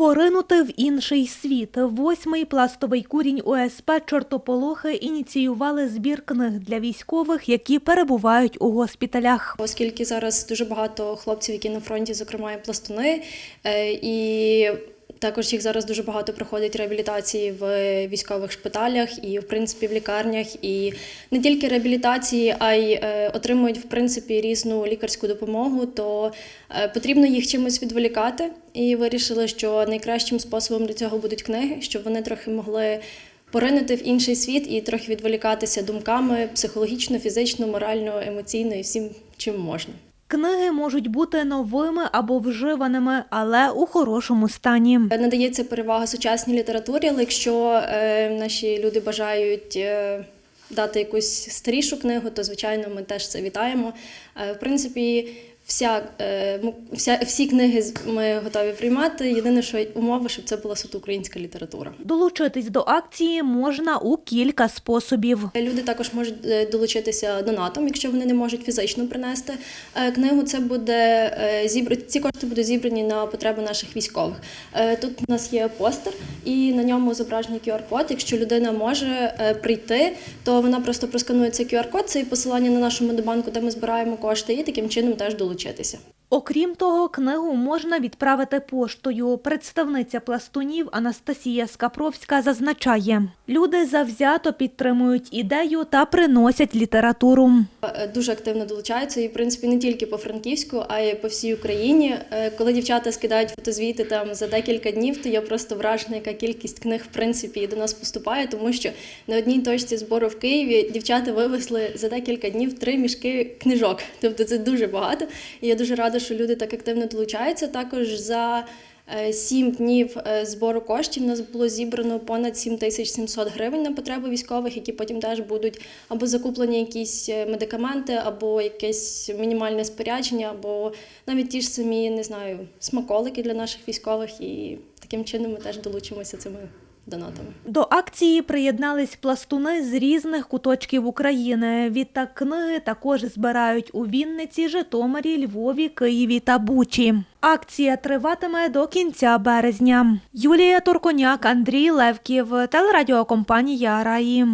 Поринути в інший світ. Восьмий пластовий курінь ОСП Чортополохи ініціювали збір книг для військових, які перебувають у госпіталях. Оскільки зараз дуже багато хлопців, які на фронті, зокрема, і пластуни, е, і також їх зараз дуже багато проходить реабілітації в військових шпиталях і, в принципі, в лікарнях. І не тільки реабілітації, а й е, отримують в принципі різну лікарську допомогу, то е, потрібно їх чимось відволікати. І вирішили, що найкращим способом для цього будуть книги, щоб вони трохи могли. Поринути в інший світ і трохи відволікатися думками психологічно, фізично, морально, емоційно і всім, чим можна. Книги можуть бути новими або вживаними, але у хорошому стані. Надається перевага сучасній літературі, але якщо е, наші люди бажають е, дати якусь старішу книгу, то звичайно ми теж це вітаємо. Е, в принципі, вся, е, вся, всі книги ми готові приймати. Єдине, що умова, щоб це була суто українська література. Долучитись до акції можна у кілька способів. Люди також можуть е, долучитися донатом, якщо вони не можуть фізично принести е, книгу. Це буде е, зібр... ці кошти будуть зібрані на потреби наших військових. Тут у нас є постер, і на ньому зображений QR-код. Якщо людина може прийти, то вона просто просканує цей QR-код, це і посилання на нашу медобанку, де ми збираємо кошти, і таким чином теж долучитися. Окрім того, книгу можна відправити поштою. Представниця пластунів Анастасія Скапровська зазначає, люди завзято підтримують ідею та приносять літературу. Е, Дуже активно долучаються і, в принципі, не тільки по Франківську, а й по всій Україні. Е, Коли дівчата скидають фотозвіти там за декілька днів, то я просто вражена, яка кількість книг в принципі до нас поступає, тому що на одній точці збору в Києві дівчата вивезли за декілька днів три мішки книжок. Тобто це дуже багато. І я дуже рада, що люди так активно долучаються. Також за е, Сім днів е, збору коштів нас було зібрано понад 7700 гривень на потреби військових, які потім теж будуть або закуплені якісь е, медикаменти, або якесь мінімальне спорядження, або навіть ті ж самі, не знаю, смаколики для наших військових. І таким чином ми теж долучимося цими донатами. До акції приєднались пластуни з різних куточків України. Відтак книги також збирають у Вінниці, Житомирі, Львові, Києві та Бучі. Акція триватиме до кінця березня. Юлія Турконяк, Андрій Левків, телерадіокомпанія Раї.